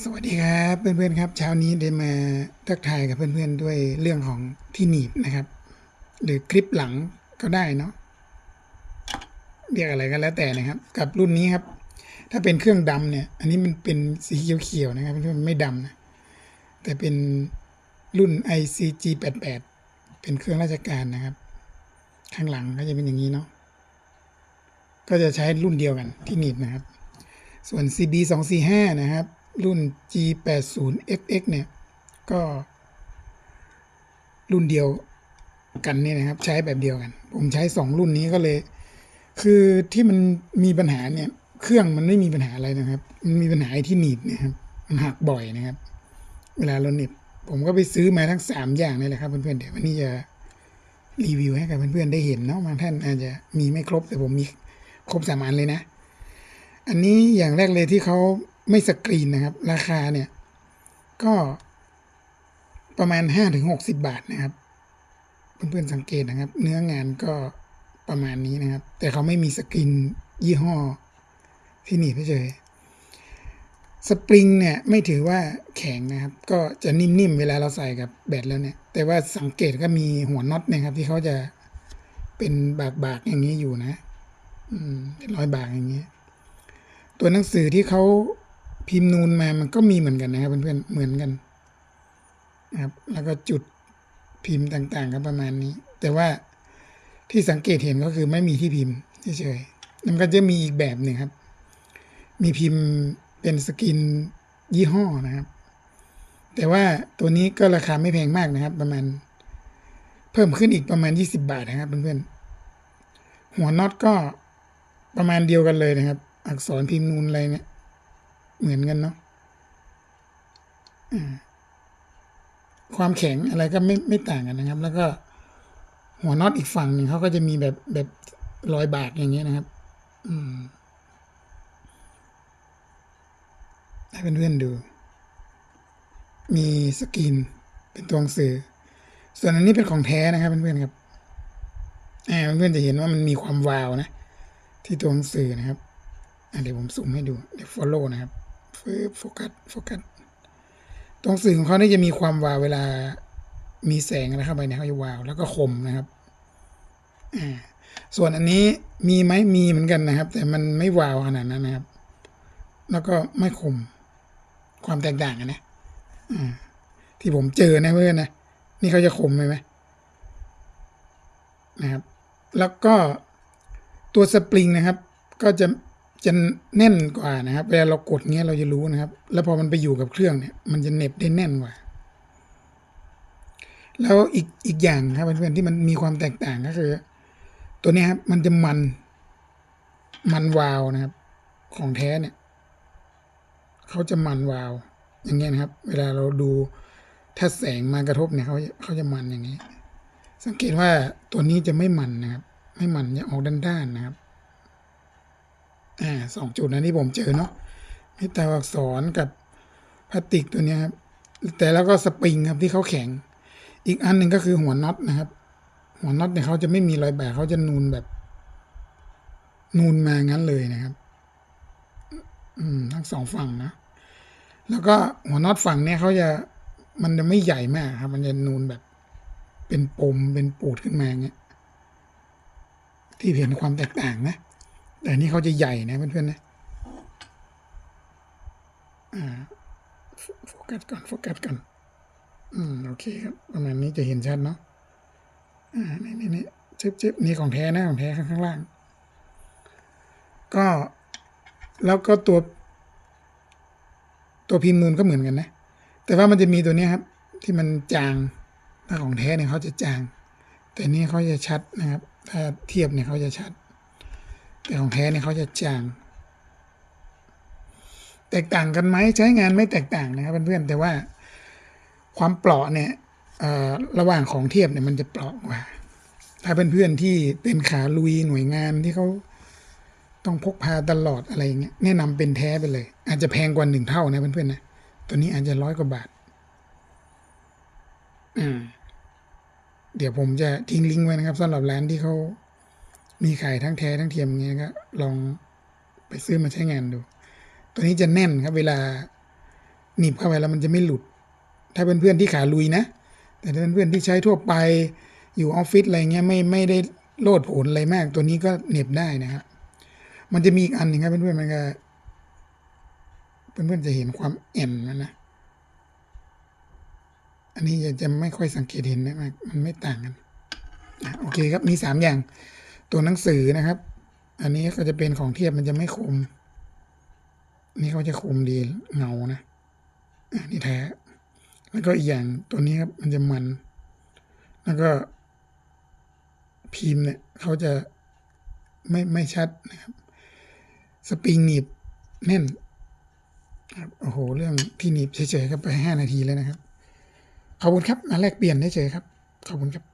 สวัสดีครับเพื่อนๆครับเช้านี้ได้มาทักทายกับเพื่อนๆด้วยเรื่องของที่หนีบนะครับ หรือคลิปหลังก็ได้เนาะเรียกอะไรก็แล้วแต่นะครับ กับรุ่นนี้ครับ ถ้าเป็นเครื่องดำเนี่ย อันนี้มันเป็นสีเขียวๆนะครับเพื่อนๆไม่ดำนะแต่เป็นรุ่น ICG 88เป็นเครื่องราชการนะครับ ข้างหลังก็จะเป็นอย่างนี้เนาะก็จะใช้รุ่นเดียวกันที่หนีบนะครับ ส่วน CB 2 4 5นะครับ รุ่น G 8 0 FX เนี่ย ก็ รุ่นเดียวกันเนี่ยนะครับ ใช้แบบเดียวกัน ผมใช้สองรุ่นนี้ก็เลย คือที่มันมีปัญหาเนี่ย เครื่องมันไม่มีปัญหาอะไรนะครับ มันมีปัญหาที่หนีบเนี่ยครับ มันหักบ่อยนะครับ เวลาเราหนีบผมก็ไปซื้อมาทั้งสามอย่างนี่แหละครับเพื่อนๆเดี๋ยววันนี้จะรีวิวให้กับเพื่อนๆได้เห็นเนาะบางท่านอาจจะมีไม่ครบแต่ผมมีครบสามอันเลยนะ อันนี้อย่างแรกเลยที่เขา ไม่สกรีนนะครับ ราคาเนี่ย ก็ประมาณห้าถึงหกสิบาทนะครับเพื่อนๆสังเกตนะครับ เนื้องานก็ประมาณนี้นะครับ แต่เขาไม่มีสกรีนยี่ห้อที่หนีบเฉยสปริงเนี่ยไม่ถือว่าแข็งนะครับ ก็จะนิ่มๆเวลาเราใส่กับแบตแล้วเนี่ย แต่ว่าสังเกตก็มีหัวน็อตนะครับ ที่เขาจะเป็นบากๆอย่างนี้อยู่นะ อืมเป็นรอยบากอย่างนี้ ตัวหนังสือที่เขา พิมพ์นูนมามันก็มีเหมือนกันนะครับเพื่อนๆเหมือนกันนะครับแล้วก็จุดพิมพ์ต่างๆก็ประมาณนี้ แต่ว่าที่สังเกตเห็นก็คือไม่มีที่พิมพ์เฉยๆมันก็จะมีอีกแบบหนึ่งครับ มีพิมพ์เป็นสกินยี่ห้อนะครับ แต่ว่าตัวนี้ก็ราคาไม่แพงมากนะครับ ประมาณ เพิ่มขึ้นอีกประมาณยี่สิบาทนะครับเพื่อนๆหัวน็อตก็ประมาณเดียวกันเลยนะครับ อักษรพิมพ์นูนอะไรเนี่ย เหมือนกันเนาะความแข็งอะไรก็ไม่ไม่ต่างกันนะครับ แล้วก็หัวน็อตอีกฝั่งหนึ่งเขาก็จะมีแบบแบบรอยบากอย่างเงี้ยนะครับ อืมให้เพื่อนๆดู มีสกรีนเป็นตัวหนังสือ ส่วนอันนี้เป็นของแท้นะครับเพื่อนๆครับอ่าเพื่อนๆจะเห็นว่ามันมีความวาวนะ ที่ตัวหนังสือนะครับเดี๋ยวผมซูมให้ดู เดี๋ยว follow นะครับ ฟืบโฟกัสโฟกัสตัวหนังสื่อของเขาเนี่ยจะมีความวาวเวลามีแสงอะไรเข้าไปเนี่ยเขาจะวาวแล้วก็คมนะครับอ่าส่วนอันนี้มีไหมมีเหมือนกันนะครับ แต่มันไม่วาวขนาดนั้นนะครับ แล้วก็ไม่คมความแตกต่างกันนะที่ผมเจอนะเพื่อนนะนี่เขาจะคมไหมไหมนะครับ แล้วก็ตัวสปริงนะครับ ก็จะ จะแน่นกว่านะครับ เวลาเรากดเงี้ยเราจะรู้นะครับ แล้วพอมันไปอยู่กับเครื่องเนี่ย มันจะเน็บได้แน่นกว่า แล้วอีกอีกอย่างครับเพื่อนๆที่มันมีความแตกต่างก็คือ ตัวนี้ครับ มันจะมัน มันวาวนะครับ ของแท้เนี่ยเขาจะมันวาว อย่างเงี้ยนะครับ เวลาเราดูถ้าแสงมากระทบเนี่ยเขาเขาจะมันอย่างนี้ สังเกตว่าตัวนี้จะไม่มันนะครับ ไม่มันจะออกด้านๆนะครับ อ่าสองจุดนั้นที่ผมเจอเนาะให้ตาอักษรกับพลาสติกตัวนี้ครับแต่แล้วก็สปริงครับที่เขาแข็ง อีกอันหนึ่งก็คือหัวน็อตนะครับ หัวน็อตเนี่ยเขาจะไม่มีรอยแบกเขาจะนูนแบบ นูนมางั้นเลยนะครับ อืม ทั้งสองฝั่งนะแล้วก็หัวน็อตฝั่งเนี้ยเขาจะมันจะไม่ใหญ่มากครับ มันจะนูนแบบ เป็นปมเป็นปูดขึ้นมาเงี้ยที่เห็นความแตกต่างนะ แต่อันนี่เขาจะใหญ่นะเพื่อนๆนะอ่าโฟกัสก่อนโฟกัสก่อนอืมโอเคครับประมาณนี้จะเห็นชัดเนาะอ่านี่นี่นี่เจ็บจ็บนี่ของแท้นะของแท้ข้างล่าง ก็แล้วก็ตัว ตัวพิมพ์นูนก็เหมือนกันนะ แต่ว่ามันจะมีตัวนี้ครับ ที่มันจางถ้าของแท้เนี่ยเขาจะจาง แต่นี่เขาจะชัดนะครับ ถ้าเทียบเนี่ยเขาจะชัด แต่ของแท้เนี่ยเขาจะจาง แตกต่างกันไหมใช้งานไม่แตกต่างนะครับเพื่อนๆแต่ว่าความเปราะเนี่ยระหว่างของเทียบเนี่ยมันจะเปราะกว่า ถ้าเพื่อนๆที่เป็นขาลุยหน่วยงานที่เขาต้องพกพาตลอดอะไรอย่างเงี้ยแนะนำเป็นแท้ไปเลย อาจจะแพงกว่าหนึ่งเท่านะเพื่อนๆนะตัวนี้อาจจะร้อยกว่าบาทอ่าเดี๋ยวผมจะทิ้งลิงก์ไว้นะครับสำหรับร้านที่เขา มีขายทั้งแท้ทั้งเทียมเงี้ยก็ลองไปซื้อมาใช้งานดู ตัวนี้จะแน่นครับ เวลาหนีบเข้าไปแล้วมันจะไม่หลุด ถ้าเป็นเพื่อนที่ขาลุยนะ แต่ถ้าเป็นเพื่อนที่ใช้ทั่วไปอยู่ออฟฟิศอะไรเงี้ยไม่ไม่ได้โลดโผนอะไรมาก ตัวนี้ก็เหน็บได้นะครับมันจะมีอีกอันหนึ่งครับเพื่อนๆมันก็เพื่อนๆจะเห็นความแอนมันนะอันนี้จะจะไม่ค่อยสังเกตเห็นนะมันไม่ต่างกันโอเคครับมีสามอย่าง ตัวหนังสือนะครับ อันนี้ก็จะเป็นของเทียบมันจะไม่คม นี่เขาจะคมดีเงานะอันนี้แท้ แล้วก็อีกอย่างตัวนี้ครับมันจะมัน แล้วก็ พิมพ์เนี่ยเขาจะไม่ไม่ชัดนะครับ สปริงหนีบแน่นครับโอ้โห เรื่องที่หนีบเฉยๆครับไปห้านาทีแล้วนะครับ ขอบคุณครับมาแลกเปลี่ยนได้เฉยครับ ขอบคุณครับ